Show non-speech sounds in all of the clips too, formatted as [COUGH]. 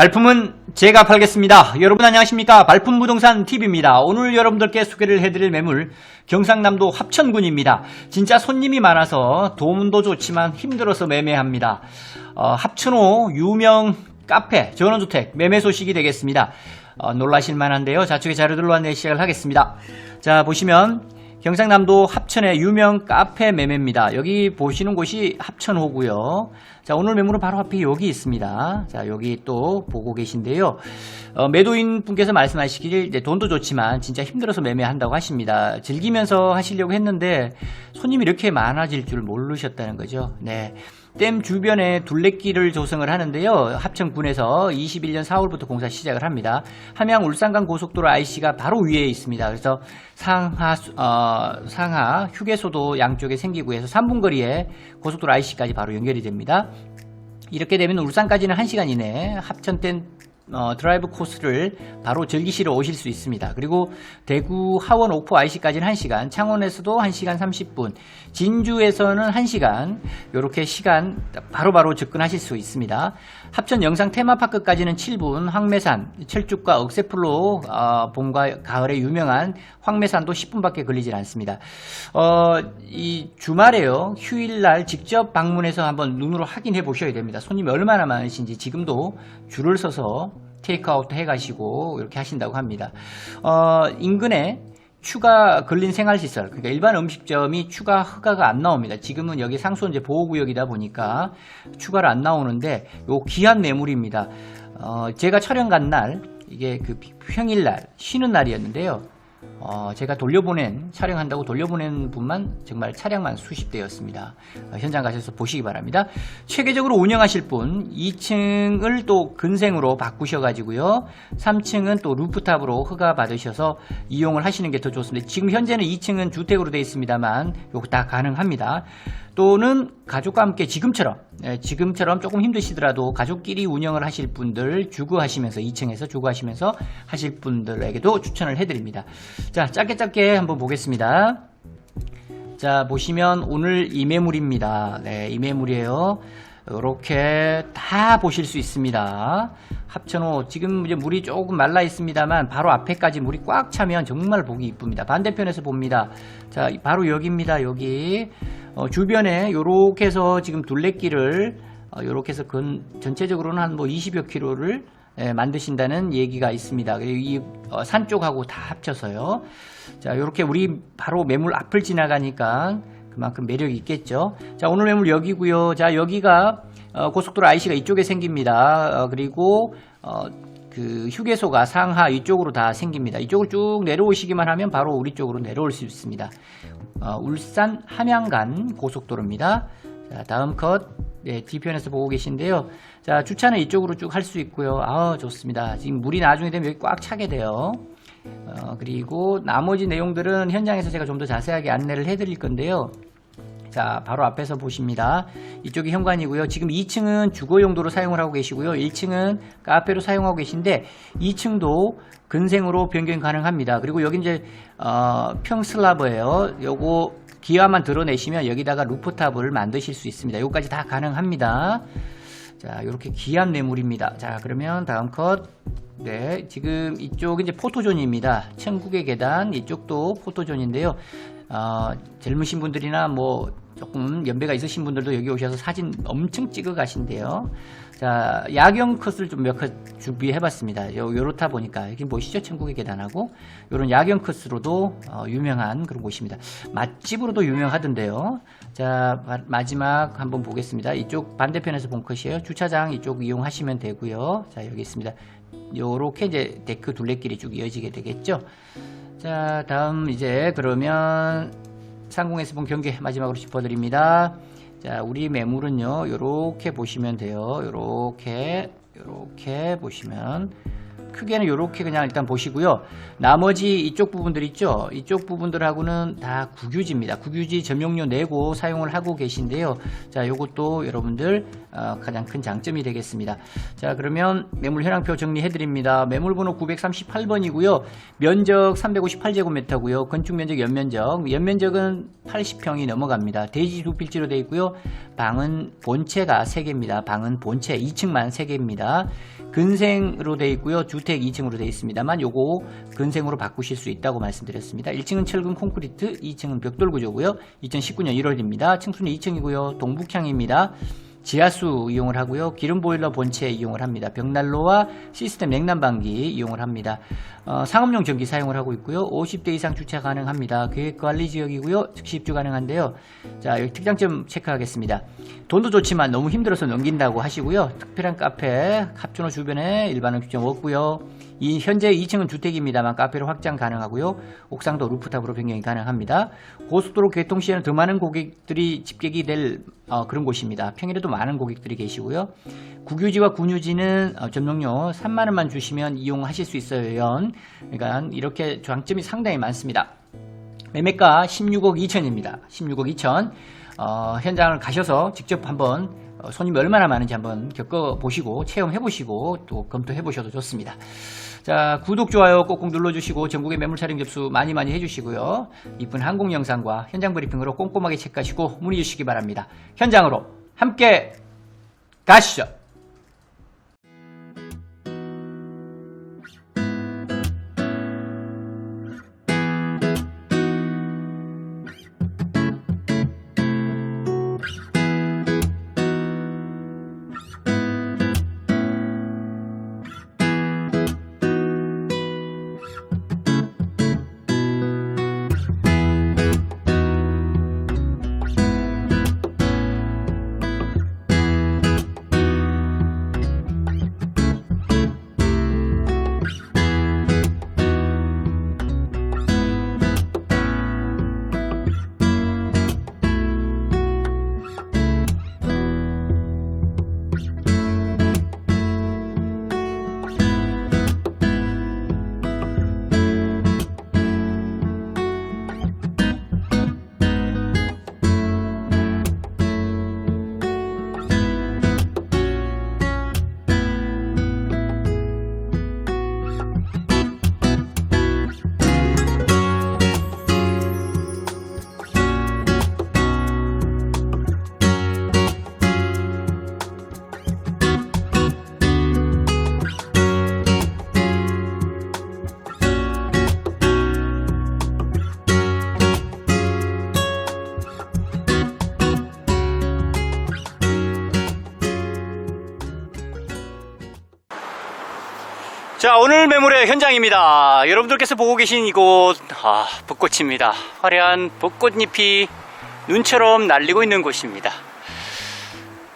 발품은 제가 팔겠습니다. 여러분 안녕하십니까? 발품 부동산 TV입니다. 오늘 여러분들께 소개를 해드릴 매물 경상남도 합천군입니다. 진짜 손님이 많아서 도움도 좋지만 힘들어서 매매합니다. 어, 합천호 유명 카페 전원주택 매매 소식이 되겠습니다. 어, 놀라실 만한데요. 좌측에 자료들로 안내 시작을 하겠습니다. 자 보시면 경상남도 합천의 유명 카페 매매입니다. 여기 보시는 곳이 합천호고요. 자, 오늘 매물은 바로 앞에 여기 있습니다. 자, 여기 또 보고 계신데요. 어, 매도인 분께서 말씀하시길 이제 돈도 좋지만 진짜 힘들어서 매매한다고 하십니다. 즐기면서 하시려고 했는데 손님이 이렇게 많아질 줄 모르셨다는 거죠. 네. 댐 주변에 둘레길을 조성을 하는데요. 합천군에서 21년 4월부터 공사 시작을 합니다. 함양 울산간 고속도로 IC가 바로 위에 있습니다. 그래서 상하 수- 어, 상하 휴게소도 양쪽에 생기고 해서 3분 거리에 고속도로 IC까지 바로 연결이 됩니다. 이렇게 되면 울산까지는 1시간 이내에 합천댐 어, 드라이브 코스를 바로 즐기시러 오실 수 있습니다. 그리고 대구 하원 옥포 IC까지는 1시간, 창원에서도 1시간 30분, 진주에서는 1시간, 이렇게 시간 바로바로 접근하실 수 있습니다. 합천 영상 테마파크까지는 7분, 황매산, 철쭉과 억새풀로 어, 봄과 가을에 유명한 황매산도 10분밖에 걸리질 않습니다. 어, 이 주말에요, 휴일날 직접 방문해서 한번 눈으로 확인해 보셔야 됩니다. 손님이 얼마나 많으신지 지금도 줄을 서서 테이크아웃 해가시고 이렇게 하신다고 합니다. 어, 인근에 추가 걸린 생활시설, 그러니까 일반 음식점이 추가 허가가 안 나옵니다. 지금은 여기 상수원제 보호구역이다 보니까 추가를 안 나오는데 요 귀한 매물입니다. 어, 제가 촬영 간 날, 이게 그 평일날, 쉬는 날이었는데요. 어, 제가 돌려보낸, 촬영한다고 돌려보낸 분만 정말 차량만 수십 대였습니다. 어, 현장 가셔서 보시기 바랍니다. 체계적으로 운영하실 분, 2층을 또 근생으로 바꾸셔가지고요. 3층은 또 루프탑으로 허가 받으셔서 이용을 하시는 게 더 좋습니다. 지금 현재는 2층은 주택으로 되어 있습니다만, 요거 다 가능합니다. 또는 가족과 함께 지금처럼, 예, 지금처럼 조금 힘드시더라도 가족끼리 운영을 하실 분들 주거하시면서 2층에서 주거하시면서 하실 분들에게도 추천을 해드립니다. 자, 짧게 짧게 한번 보겠습니다. 자, 보시면 오늘 이 매물입니다. 네, 이 매물이에요. 이렇게 다 보실 수 있습니다. 합천호 지금 이제 물이 조금 말라 있습니다만 바로 앞에까지 물이 꽉 차면 정말 보기 이쁩니다. 반대편에서 봅니다. 자, 바로 여기입니다. 여기 어, 주변에 요렇게 해서 지금 둘레길을 어, 요렇게 해서 근 전체적으로는 한 뭐 20여 킬로를 예, 만드신다는 얘기가 있습니다. 그리고 이 어, 산 쪽하고 다 합쳐서요. 자, 이렇게 우리 바로 매물 앞을 지나가니까 그만큼 매력이 있겠죠. 자, 오늘 매물 여기고요. 자, 여기가 어, 고속도로 IC가 이쪽에 생깁니다. 어, 그리고 어, 그 휴게소가 상하 이쪽으로 다 생깁니다. 이쪽을 쭉 내려오시기만 하면 바로 우리 쪽으로 내려올 수 있습니다. 어, 울산 함양 간 고속도로입니다. 자, 다음 컷. 네, 뒤편에서 보고 계신데요. 자, 주차는 이쪽으로 쭉 할 수 있고요. 아, 좋습니다. 지금 물이 나중에 되면 여기 꽉 차게 돼요. 어, 그리고 나머지 내용들은 현장에서 제가 좀 더 자세하게 안내를 해드릴 건데요. 자, 바로 앞에서 보십니다. 이쪽이 현관이고요. 지금 2층은 주거 용도로 사용을 하고 계시고요. 1층은 카페로 사용하고 계신데 2층도 근생으로 변경 가능합니다. 그리고 여기 이제 어, 평슬라브예요. 요거 기와만 드러내시면 여기다가 루프탑을 만드실 수 있습니다. 요까지 다 가능합니다. 자, 이렇게 귀한 매물입니다. 자, 그러면 다음 컷. 네, 지금 이쪽 이제 포토존입니다. 천국의 계단 이쪽도 포토존인데요. 어, 젊으신 분들이나 뭐 조금 연배가 있으신 분들도 여기 오셔서 사진 엄청 찍어 가신대요. 자, 야경 컷을 좀 몇 컷 준비해 봤습니다. 요, 요렇다 보니까 여기 보시죠? 천국의 계단하고 요런 야경 컷으로도 어, 유명한 그런 곳입니다. 맛집으로도 유명하던데요. 자, 마, 마지막 한번 보겠습니다. 이쪽 반대편에서 본 컷이에요. 주차장 이쪽 이용하시면 되고요. 자, 여기 있습니다. 요렇게 이제 데크 둘레길이 쭉 이어지게 되겠죠. 자, 다음 이제 그러면 상공에서 본 경계 마지막으로 짚어드립니다. 자, 우리 매물은요, 요렇게 보시면 돼요. 요렇게 보시면, 크게는 이렇게 그냥 일단 보시고요. 나머지 이쪽 부분들 있죠. 이쪽 부분들하고는 다 국유지입니다. 국유지 점용료 내고 사용을 하고 계신데요. 자, 요것도 여러분들 어, 가장 큰 장점이 되겠습니다. 자, 그러면 매물 현황표 정리해 드립니다. 매물 번호 938번이고요. 면적 358제곱미터고요. 건축 면적 연면적 연면적은 80평이 넘어갑니다. 대지 두 필지로 되어 있고요. 방은 본체가 3개입니다. 방은 본체 2층만 3개입니다. 근생으로 되어 있고요. 주택 2층으로 되어 있습니다만 요거 근생으로 바꾸실 수 있다고 말씀드렸습니다. 1층은 철근 콘크리트, 2층은 벽돌 구조고요. 2019년 1월입니다. 층수는 2층이고요. 동북향입니다. 지하수 이용을 하고요. 기름 보일러 본체 이용을 합니다. 벽난로와 시스템 냉난방기 이용을 합니다. 어, 상업용 전기 사용을 하고 있고요. 50대 이상 주차 가능합니다. 계획관리 지역이고요. 즉시 입주 가능한데요. 자, 여기 특장점 체크하겠습니다. 돈도 좋지만 너무 힘들어서 넘긴다고 하시고요. 특별한 카페, 합준호 주변에 일반은 규정 없고요. 이 현재 2층은 주택입니다만 카페로 확장 가능하고요. 옥상도 루프탑으로 변경이 가능합니다. 고속도로 개통 시에는 더 많은 고객들이 집객이 될 어, 그런 곳입니다. 평일에도 많은 고객들이 계시고요. 국유지와 군유지는 어, 전용료 3만 원만 주시면 이용하실 수 있어요. 연. 그러니까 이렇게 장점이 상당히 많습니다. 매매가 16억 2천입니다. 16억 2천. 어, 현장을 가셔서 직접 한번 어, 손님이 얼마나 많은지 한번 겪어보시고 체험해보시고 또 검토해보셔도 좋습니다. 자 구독 좋아요 꼭꼭 눌러주시고 전국의 매물 촬영 접수 많이 많이 해주시고요. 이쁜 항공 영상과 현장 브리핑으로 꼼꼼하게 체크하시고 문의 주시기 바랍니다. 현장으로 함께 가시죠. 자 오늘 매물의 현장입니다. 여러분들께서 보고 계신 이곳 아, 벚꽃입니다. 화려한 벚꽃잎이 눈처럼 날리고 있는 곳입니다.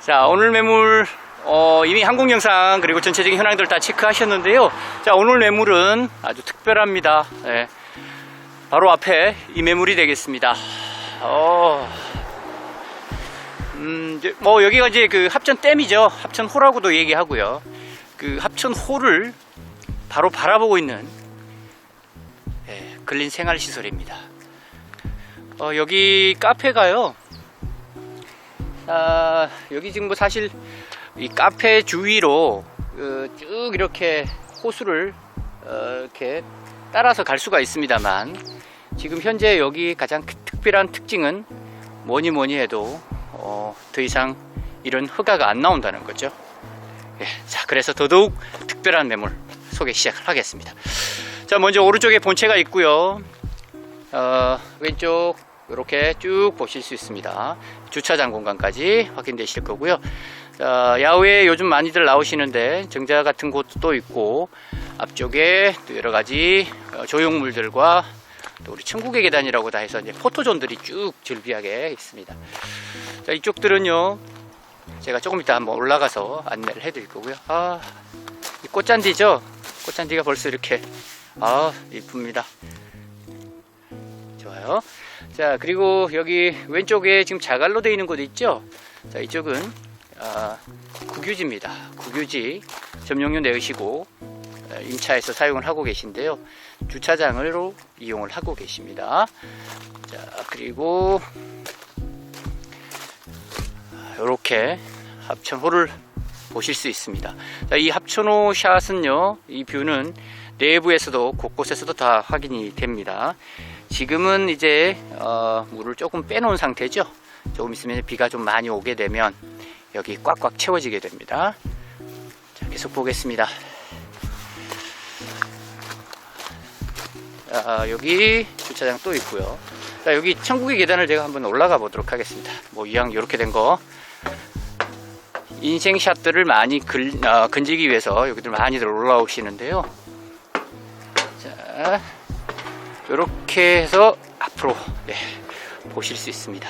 자 오늘 매물 어, 이미 항공 영상 그리고 전체적인 현황들 다 체크하셨는데요. 자 오늘 매물은 아주 특별합니다. 예, 바로 앞에 이 매물이 되겠습니다. 어, 음, 뭐 여기가 이제 그 합천댐이죠. 합천호라고도 얘기하고요. 그 합천호를 바로 바라보고 있는 예, 근린 생활 시설입니다. 어, 여기 카페가요. 아, 여기 지금 뭐 사실 이 카페 주위로 어, 쭉 이렇게 호수를 어, 이렇게 따라서 갈 수가 있습니다만 지금 현재 여기 가장 그 특별한 특징은 뭐니 뭐니 해도 어, 더 이상 이런 허가가 안 나온다는 거죠. 예, 자, 그래서 더더욱 특별한 매물 소개 시작을 하겠습니다. 자, 먼저 오른쪽에 본체가 있고요. 어, 왼쪽 이렇게 쭉 보실 수 있습니다. 주차장 공간까지 확인되실 거고요. 자, 야외에 요즘 많이들 나오시는데 정자 같은 곳도 있고 앞쪽에 또 여러 가지 어, 조형물들과 또 우리 천국의 계단이라고 다 해서 이제 포토존들이 쭉 즐비하게 있습니다. 자, 이쪽들은요. 제가 조금 이따 한번 올라가서 안내를 해드릴 거고요. 아, 이 꽃잔디죠? 꽃잔디가 벌써 이렇게 아 이쁩니다. 좋아요. 자 그리고 여기 왼쪽에 지금 자갈로 되어 있는 곳 있죠? 자 이쪽은 아, 국유지입니다. 국유지 점용료 내으시고 어, 임차해서 사용을 하고 계신데요. 주차장으로 이용을 하고 계십니다. 자, 그리고 이렇게 합천호를 보실 수 있습니다. 자, 이 합천호 샷은요, 이 뷰는 내부에서도 곳곳에서도 다 확인이 됩니다. 지금은 이제 어, 물을 조금 빼놓은 상태죠. 조금 있으면 비가 좀 많이 오게 되면 여기 꽉꽉 채워지게 됩니다. 자, 계속 보겠습니다. 자, 여기 주차장 또 있고요. 자, 여기 천국의 계단을 제가 한번 올라가 보도록 하겠습니다. 뭐 이왕 이렇게 된 거 인생 샷들을 많이 글, 어, 건지기 위해서 여기들 많이들 올라오시는데요. 자, 이렇게 해서 앞으로 네, 보실 수 있습니다.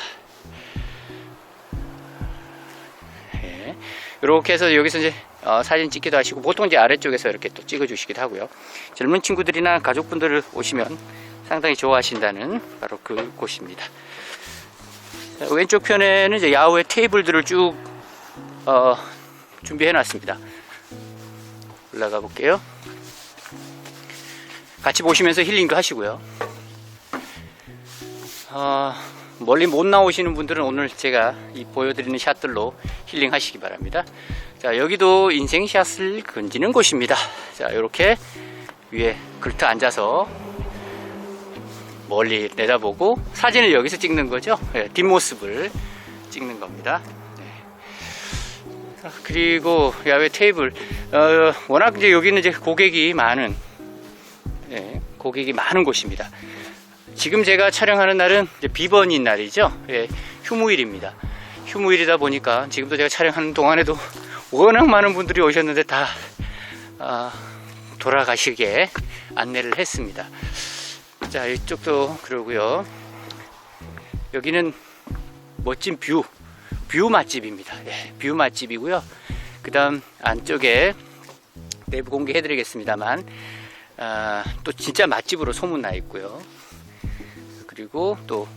네, 이렇게 해서 여기서 이제 어, 사진 찍기도 하시고 보통 이제 아래쪽에서 이렇게 또 찍어주시기도 하고요. 젊은 친구들이나 가족분들 오시면 상당히 좋아하신다는 바로 그 곳입니다. 자, 왼쪽 편에는 이제 야외 테이블들을 쭉 어, 준비해 놨습니다. 올라가 볼게요. 같이 보시면서 힐링도 하시고요. 어, 멀리 못 나오시는 분들은 오늘 제가 이 보여드리는 샷들로 힐링 하시기 바랍니다. 자, 여기도 인생 샷을 건지는 곳입니다. 자, 이렇게 위에 글트 앉아서 멀리 내다보고 사진을 여기서 찍는 거죠. 예, 뒷모습을 찍는 겁니다. 네. 아, 그리고 야외 테이블, 어, 워낙 이제 여기는 이제 고객이 많은, 예, 고객이 많은 곳입니다. 지금 제가 촬영하는 날은 비번인 날이죠. 예, 휴무일입니다. 휴무일이다 보니까 지금도 제가 촬영하는 동안에도 워낙 많은 분들이 오셨는데 다 아, 돌아가시게 안내를 했습니다. 자 이쪽도 그러고요. 여기는 멋진 뷰, 뷰 맛집입니다. 예, 뷰 맛집이고요. 그 다음 안쪽에 내부 공개해드리겠습니다만 아, 또 진짜 맛집으로 소문나 있고요. 그리고 또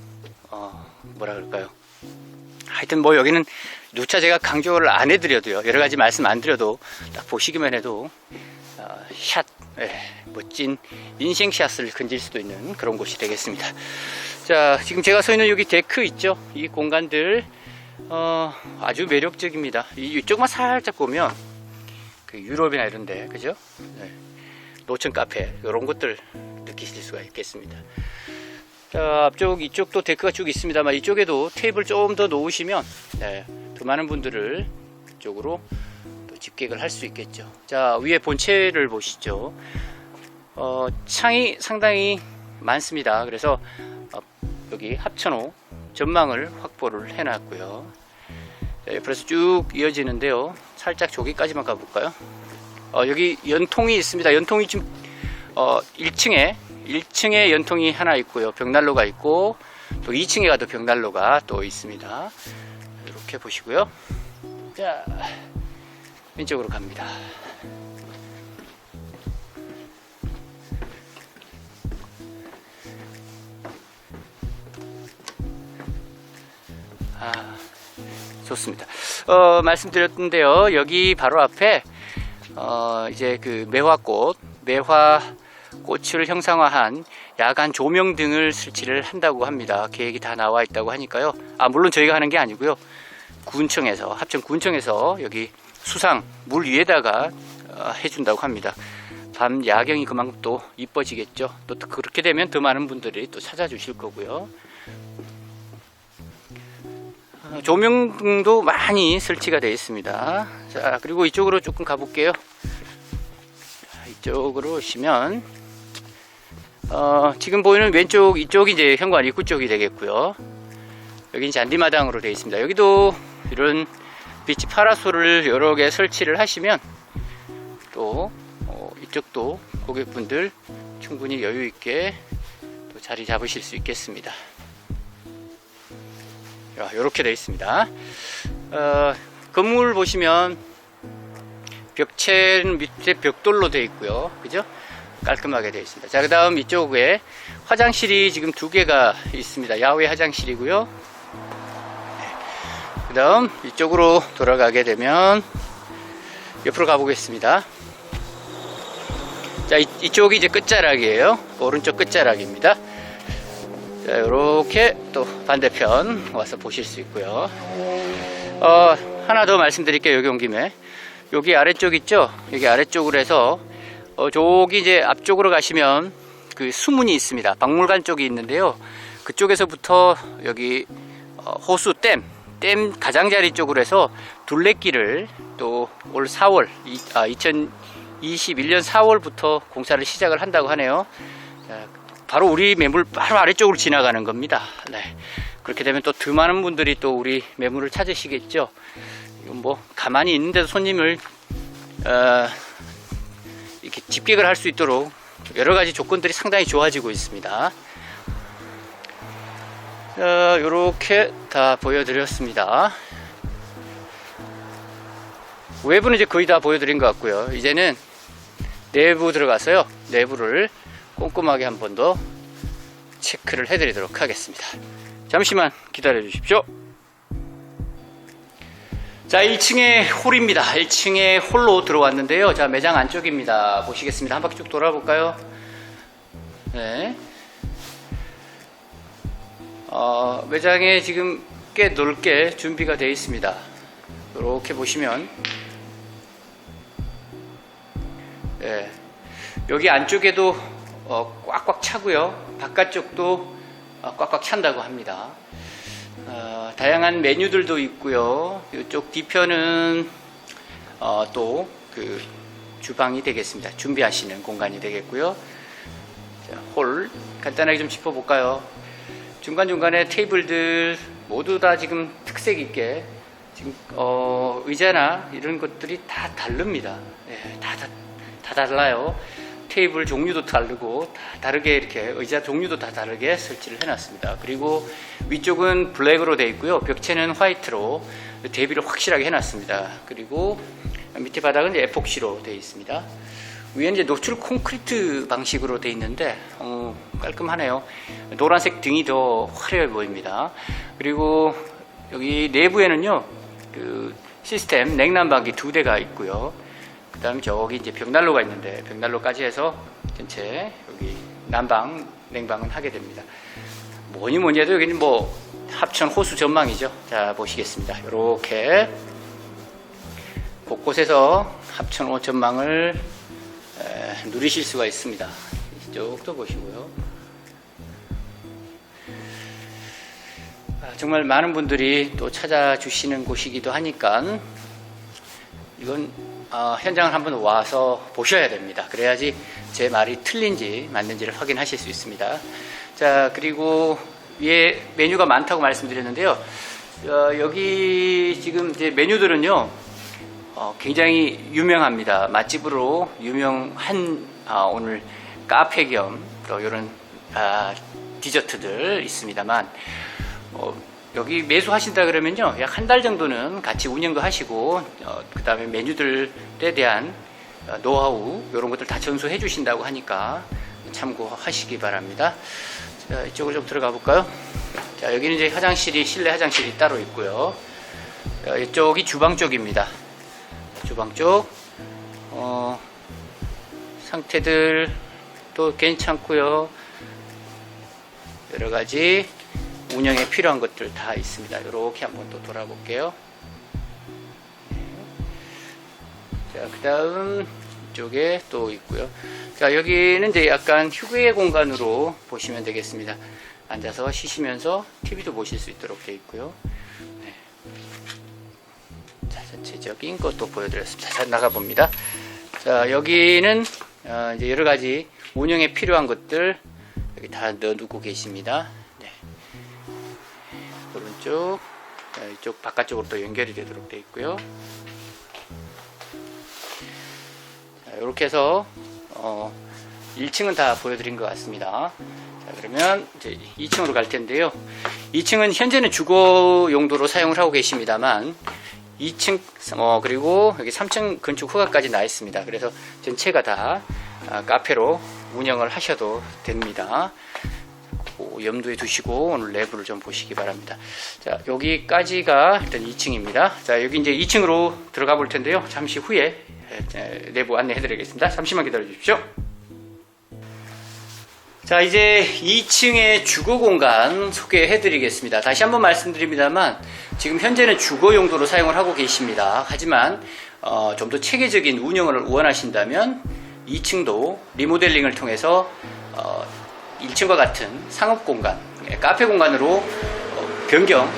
어, 뭐라 그럴까요? 하여튼 뭐 여기는 누차 제가 강조를 안 해드려도요 여러 가지 말씀 안 드려도 딱 보시기만 해도 어, 샷 예, 멋진 인생 샷을 건질 수도 있는 그런 곳이 되겠습니다. 자 지금 제가 서 있는 여기 데크 있죠? 이 공간들 어, 아주 매력적입니다. 이- 이쪽만 살짝 보면 그 유럽이나 이런데 그죠? 네. 노천 카페 이런 것들 느끼실 수가 있겠습니다. 자, 앞쪽 이쪽도 데크가 쭉 있습니다만 이쪽에도 테이블 좀더 놓으시면 네, 더 많은 분들을 이쪽으로 또 집객을 할 수 있겠죠. 자 위에 본체를 보시죠. 어, 창이 상당히 많습니다. 그래서 어, 여기 합천호 전망을 확보를 해놨고요. 자, 옆에서 쭉 이어지는데요. 살짝 저기까지만 가볼까요? 어, 여기 연통이 있습니다. 연통이 지금 어, 1층에 1층에 연통이 하나 있고요. 벽난로가 있고 또 2층에 가도 벽난로가 또 있습니다. 이렇게 보시고요. 자, 왼쪽으로 갑니다. 아, 좋습니다. 어, 말씀드렸는데요. 여기 바로 앞에 어, 이제 그 매화꽃, 매화 꽃을 형상화한 야간 조명 등을 설치를 한다고 합니다. 계획이 다 나와 있다고 하니까요. 아, 물론 저희가 하는 게 아니고요. 군청에서, 합천 군청에서 여기 수상 물 위에다가 어, 해준다고 합니다. 밤 야경이 그만큼 또 이뻐지겠죠. 또 그렇게 되면 더 많은 분들이 또 찾아주실 거고요. 어, 조명 등도 많이 설치가 되어 있습니다. 자, 그리고 이쪽으로 조금 가볼게요. 자, 이쪽으로 오시면 어, 지금 보이는 왼쪽 이쪽이 이제 현관 입구 쪽이 되겠고요. 여기 잔디마당으로 되어 있습니다. 여기도 이런 비치 파라솔을 여러 개 설치를 하시면 또 어, 이쪽도 고객분들 충분히 여유 있게 또 자리 잡으실 수 있겠습니다. 이렇게 되어 있습니다. 어, 건물 보시면 벽체는 밑에 벽돌로 되어 있고요. 그죠? 깔끔하게 되어 있습니다. 자, 그 다음 이쪽에 화장실이 지금 두 개가 있습니다. 야외 화장실이고요. 그 다음 이쪽으로 돌아가게 되면 옆으로 가보겠습니다. 자, 이, 이쪽이 이제 끝자락이에요. 오른쪽 끝자락입니다. 자, 이렇게 또 반대편 와서 보실 수 있고요. 어, 하나 더 말씀드릴게요. 여기 온 김에. 여기 아래쪽 있죠? 여기 아래쪽으로 해서, 어, 저기 이제 앞쪽으로 가시면 그 수문이 있습니다. 박물관 쪽이 있는데요. 그쪽에서부터 여기 어, 호수 댐, 댐 가장자리 쪽으로 해서 둘레길을 또 올 4월, 이, 아, 2021년 4월부터 공사를 시작을 한다고 하네요. 자, 바로 우리 매물 바로 아래쪽으로 지나가는 겁니다. 네. 그렇게 되면 또 더 많은 분들이 또 우리 매물을 찾으시겠죠. 뭐 가만히 있는데도 손님을 어, 이렇게 집객을 할 수 있도록 여러 가지 조건들이 상당히 좋아지고 있습니다. 어, 이렇게 다 보여드렸습니다. 외부는 이제 거의 다 보여드린 것 같고요. 이제는 내부 들어가서요. 내부를 꼼꼼하게 한 번 더 체크를 해드리도록 하겠습니다. 잠시만 기다려 주십시오. 자, 1층에 홀입니다. 1층에 홀로 들어왔는데요. 자, 매장 안쪽입니다. 보시겠습니다. 한 바퀴 쭉 돌아볼까요? 네. 어, 매장에 지금 꽤 넓게 준비가 되어 있습니다. 이렇게 보시면, 예, 여기 안쪽에도 어, 꽉꽉 차고요. 바깥쪽도 어, 꽉꽉 찬다고 합니다. 어, 다양한 메뉴들도 있고요. 이쪽 뒤편은 어, 또그 주방이 되겠습니다. 준비하시는 공간이 되겠고요. 자, 홀 간단하게 좀 짚어볼까요? 중간중간에 테이블들 모두 다 지금 특색 있게 지금 어, 의자나 이런 것들이 다 다릅니다. 예, 다, 다, 다 달라요. 테이블 종류도 다르고 다 다르게 이렇게 의자 종류도 다 다르게 설치를 해놨습니다. 그리고 위쪽은 블랙으로 되어 있고요. 벽체는 화이트로 대비를 확실하게 해놨습니다. 그리고 밑에 바닥은 이제 에폭시로 되어 있습니다. 위에는 이제 노출 콘크리트 방식으로 되어 있는데 어, 깔끔하네요. 노란색 등이 더 화려해 보입니다. 그리고 여기 내부에는요 그 시스템 냉난방기 두 대가 있고요. 그 다음에 저기 이제 벽난로가 있는데 벽난로까지 해서 전체 여기 난방 냉방은 하게 됩니다. 뭐니 뭐니 해도 여기는 뭐 합천 호수 전망이죠. 자 보시겠습니다. 이렇게 곳곳에서 합천 호 전망을 에, 누리실 수가 있습니다. 이쪽도 보시고요. 아, 정말 많은 분들이 또 찾아주시는 곳이기도 하니까 이건 어, 현장을 한번 와서 보셔야 됩니다. 그래야지 제 말이 틀린지 맞는지를 확인하실 수 있습니다. 자 그리고 위에 메뉴가 많다고 말씀드렸는데요. 어, 여기 지금 이제 메뉴들은요 어, 굉장히 유명합니다. 맛집으로 유명한 아, 오늘 카페 겸 또 이런 아, 디저트들 있습니다만 어, 여기 매수하신다 그러면요 약 한 달 정도는 같이 운영도 하시고 어, 그 다음에 메뉴들에 대한 어, 노하우 이런 것들 다 전수해 주신다고 하니까 참고하시기 바랍니다. 자, 이쪽으로 좀 들어가 볼까요? 자 여기는 이제 화장실이 실내 화장실이 따로 있고요. 자, 이쪽이 주방 쪽입니다. 주방 쪽 어, 상태들도 괜찮고요. 여러 가지 운영에 필요한 것들 다 있습니다. 이렇게 한번 또 돌아볼게요. 자, 그 다음 이쪽에 또 있고요. 자, 여기는 이제 약간 휴게 공간으로 보시면 되겠습니다. 앉아서 쉬시면서 TV도 보실 수 있도록 되어 있고요. 네. 자, 전체적인 것도 보여드렸습니다. 자, 나가봅니다. 자, 여기는 어, 이제 여러 가지 운영에 필요한 것들 여기 다 넣어두고 계십니다. 자, 이쪽 바깥쪽으로 또 연결이 되도록 되어 있고요. 자, 이렇게 해서 어, 1층은 다 보여드린 것 같습니다. 자, 그러면 이제 2층으로 갈 텐데요. 2층은 현재는 주거 용도로 사용을 하고 계십니다만 2층 어, 그리고 여기 3층 건축 허가까지 나 있습니다. 그래서 전체가 다 아, 카페로 운영을 하셔도 됩니다. 그 염두에 두시고 오늘 내부를 좀 보시기 바랍니다. 자, 여기까지가 일단 2층입니다. 자, 여기 이제 2층으로 들어가 볼 텐데요. 잠시 후에 내부 안내해 드리겠습니다. 잠시만 기다려 주십시오. 자, 이제 2층의 주거 공간 소개해 드리겠습니다. 다시 한번 말씀드립니다만, 지금 현재는 주거 용도로 사용을 하고 계십니다. 하지만, 어, 좀 더 체계적인 운영을 원하신다면, 2층도 리모델링을 통해서, 어, 1층과 같은 상업 공간, 예, 카페 공간으로 어, 변경,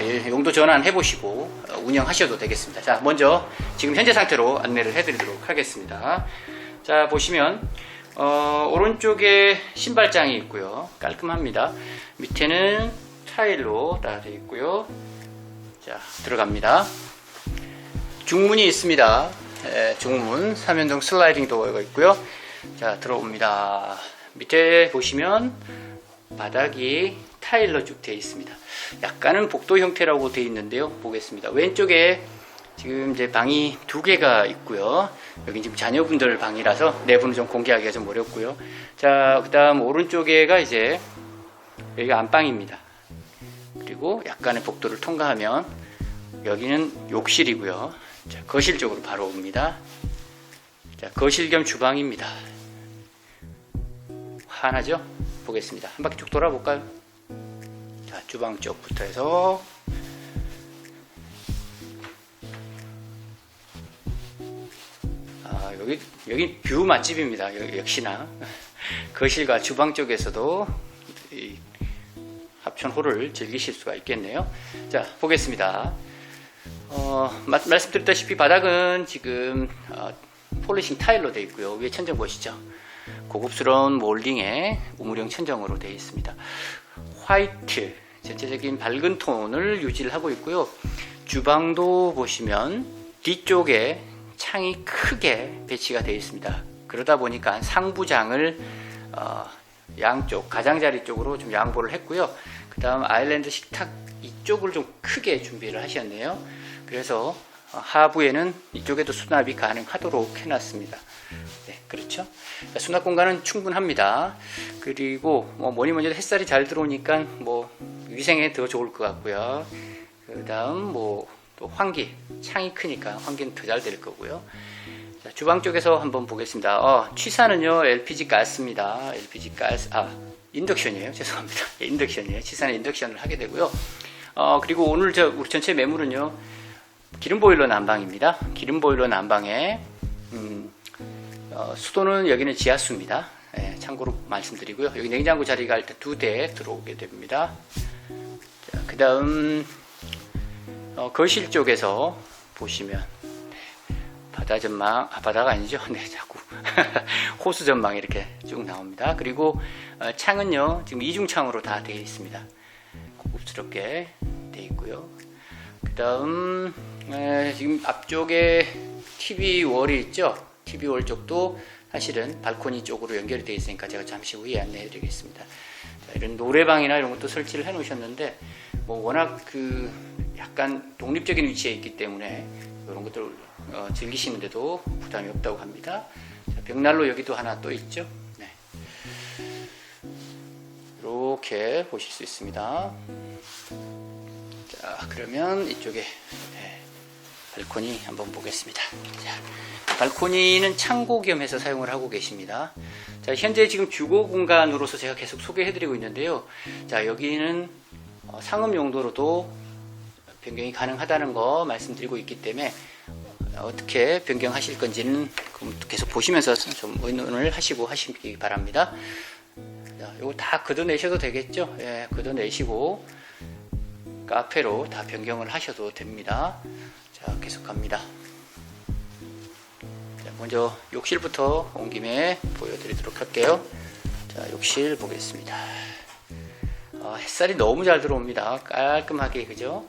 예, 용도 전환해 보시고, 어, 운영하셔도 되겠습니다. 자, 먼저, 지금 현재 상태로 안내를 해 드리도록 하겠습니다. 자, 보시면, 어, 오른쪽에 신발장이 있고요. 깔끔합니다. 밑에는 타일로 다 되어 있고요. 자, 들어갑니다. 중문이 있습니다. 예, 중문, 3연동 슬라이딩 도어가 있고요. 자, 들어옵니다. 밑에 보시면 바닥이 타일로 쭉 되어 있습니다. 약간은 복도 형태라고 되어 있는데요. 보겠습니다. 왼쪽에 지금 이제 방이 두 개가 있고요. 여기 지금 자녀분들 방이라서 내부는 좀 공개하기가 좀 어렵고요. 자, 그 다음 오른쪽에가 이제 여기가 안방입니다. 그리고 약간의 복도를 통과하면 여기는 욕실이고요. 자, 거실 쪽으로 바로 옵니다. 자, 거실 겸 주방입니다. 하나죠? 보겠습니다. 한 바퀴 쭉 돌아볼까요? 자, 주방 쪽부터 해서 아, 여기, 여기 뷰 맛집입니다. 여- 역시나. 거실과 주방 쪽에서도 이 합천호를 즐기실 수가 있겠네요. 자, 보겠습니다. 어, 마- 말씀드렸다시피 바닥은 지금 어, 폴리싱 타일로 되어 있고요. 위에 천정 보시죠. 고급스러운 몰딩의 우물형 천정으로 되어 있습니다. 화이트, 전체적인 밝은 톤을 유지를 하고 있고요. 주방도 보시면 뒤쪽에 창이 크게 배치가 되어 있습니다. 그러다 보니까 상부장을 어, 양쪽 가장자리 쪽으로 좀 양보를 했고요. 그 다음 아일랜드 식탁 이쪽을 좀 크게 준비를 하셨네요. 그래서 어, 하부에는 이쪽에도 수납이 가능하도록 해놨습니다. 네, 그렇죠. 자, 수납 공간은 충분합니다. 그리고 뭐 뭐니 뭐니 햇살이 잘 들어오니까 뭐 위생에 더 좋을 것 같고요. 그 다음 뭐 또 환기 창이 크니까 환기는 더 잘 될 거고요. 자, 주방 쪽에서 한번 보겠습니다. 어, 취사는요 LPG 가스입니다. LPG 가스 아 인덕션이에요. 죄송합니다. 예, [LAUGHS] 인덕션이에요. 취사는 인덕션을 하게 되고요. 어, 그리고 오늘 저 우리 전체 매물은요 기름 보일러 난방입니다. 기름 보일러 난방에 음, 어, 수도는 여기는 지하수입니다. 예, 참고로 말씀드리고요. 여기 냉장고 자리가 일단 두 대 들어오게 됩니다. 자, 그 다음 어, 거실 쪽에서 보시면 네, 바다 전망, 아, 바다가 아니죠. [LAUGHS] 네, 자꾸 [LAUGHS] 호수 전망이 이렇게 쭉 나옵니다. 그리고 어, 창은요, 지금 이중 창으로 다 되어 있습니다. 고급스럽게 되어 있고요. 그 다음, 지금 앞쪽에 TV 월이 있죠? 월 쪽도 사실은 발코니 쪽으로 연결이 되어 있으니까 제가 잠시 후에 안내해 드리겠습니다. 자, 이런 노래방이나 이런 것도 설치를 해 놓으셨는데, 뭐 워낙 그 약간 독립적인 위치에 있기 때문에 이런 것들을 어, 즐기시는데도 부담이 없다고 합니다. 자, 벽난로 여기도 하나 또 있죠? 네. 이렇게 보실 수 있습니다. 자, 그러면 이쪽에 네, 발코니 한번 보겠습니다. 자, 발코니는 창고 겸 해서 사용을 하고 계십니다. 자, 현재 지금 주거 공간으로서 제가 계속 소개해드리고 있는데요. 자, 여기는 어, 상업 용도로도 변경이 가능하다는 거 말씀드리고 있기 때문에 어떻게 변경하실 건지는 계속 보시면서 좀 의논을 하시고 하시기 바랍니다. 자, 이거 다 걷어내셔도 되겠죠? 예, 걷어내시고 카페로 다 변경을 하셔도 됩니다. 자, 계속 갑니다. 자, 먼저 욕실부터 온 김에 보여드리도록 할게요. 자, 욕실 보겠습니다. 어, 햇살이 너무 잘 들어옵니다. 깔끔하게, 그죠?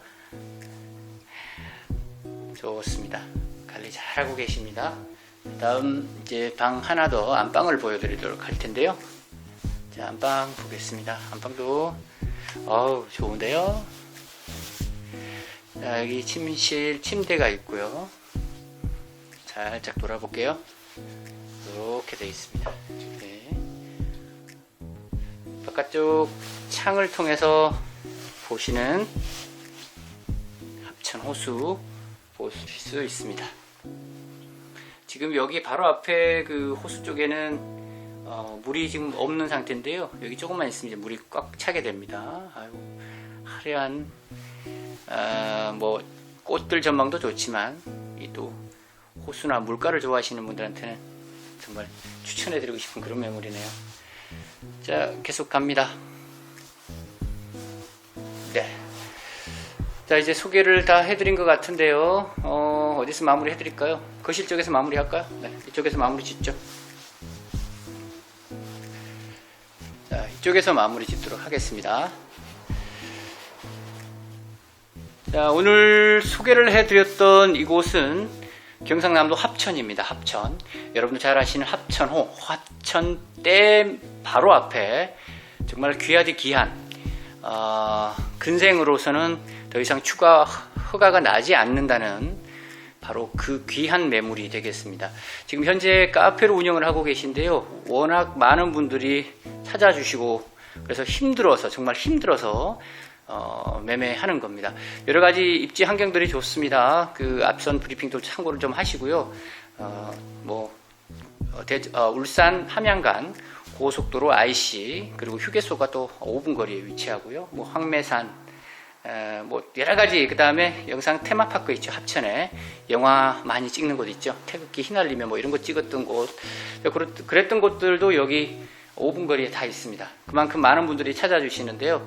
좋습니다. 관리 잘하고 계십니다. 다음 이제 방 하나 더 안방을 보여드리도록 할 텐데요. 자, 안방 보겠습니다. 안방도 어우 좋은데요. 자, 여기 침실 침대가 있고요. 살짝 돌아볼게요. 이렇게 되어 있습니다. 네. 바깥쪽 창을 통해서 보시는 합천 호수 보실 수 있습니다. 지금 여기 바로 앞에 그 호수 쪽에는 어, 물이 지금 없는 상태인데요. 여기 조금만 있으면 이제 물이 꽉 차게 됩니다. 아유, 화려한 아, 뭐 꽃들 전망도 좋지만 이 또 호수나 물가를 좋아하시는 분들한테는 정말 추천해드리고 싶은 그런 매물이네요. 자, 계속 갑니다. 네. 자, 이제 소개를 다 해드린 것 같은데요. 어, 어디서 마무리 해드릴까요? 거실 쪽에서 마무리 할까요? 네, 이쪽에서 마무리 짓죠. 자, 이쪽에서 마무리 짓도록 하겠습니다. 자, 오늘 소개를 해드렸던 이곳은 경상남도 합천입니다. 합천. 여러분들 잘 아시는 합천호, 화천댐 바로 앞에 정말 귀하디 귀한, 어, 근생으로서는 더 이상 추가 허가가 나지 않는다는 바로 그 귀한 매물이 되겠습니다. 지금 현재 카페로 운영을 하고 계신데요. 워낙 많은 분들이 찾아주시고 그래서 힘들어서 정말 힘들어서 어, 매매하는 겁니다. 여러 가지 입지 환경들이 좋습니다. 그 앞선 브리핑도 참고를 좀 하시고요. 어, 뭐 어, 대- 어, 울산 함양간 고속도로 IC 그리고 휴게소가 또 5분 거리에 위치하고요. 뭐 황매산 에, 뭐 여러 가지 그 다음에 영상 테마파크 있죠 합천에 영화 많이 찍는 곳 있죠 태극기 휘날리며 뭐 이런 거 찍었던 곳 그랬- 그랬던 곳들도 여기 5분 거리에 다 있습니다 그만큼 많은 분들이 찾아주시는데요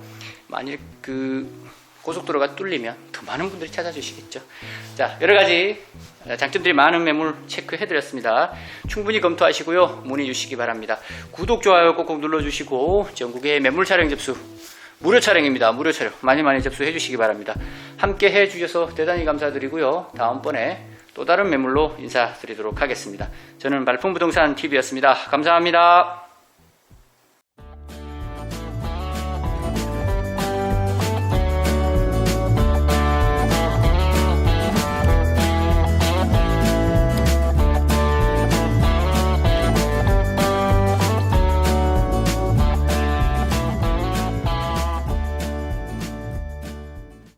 만일 그 고속도로가 뚫리면 더 많은 분들이 찾아주시겠죠 자 여러 가지 장점들이 많은 매물 체크해드렸습니다 충분히 검토하시고요 문의 주시기 바랍니다 구독 좋아요 꼭꼭 눌러주시고 전국의 매물 촬영 접수 무료 촬영입니다. 무료 촬영. 많이 많이 접수해 주시기 바랍니다. 함께 해 주셔서 대단히 감사드리고요. 다음번에 또 다른 매물로 인사드리도록 하겠습니다. 저는 말풍부동산 TV였습니다. 감사합니다.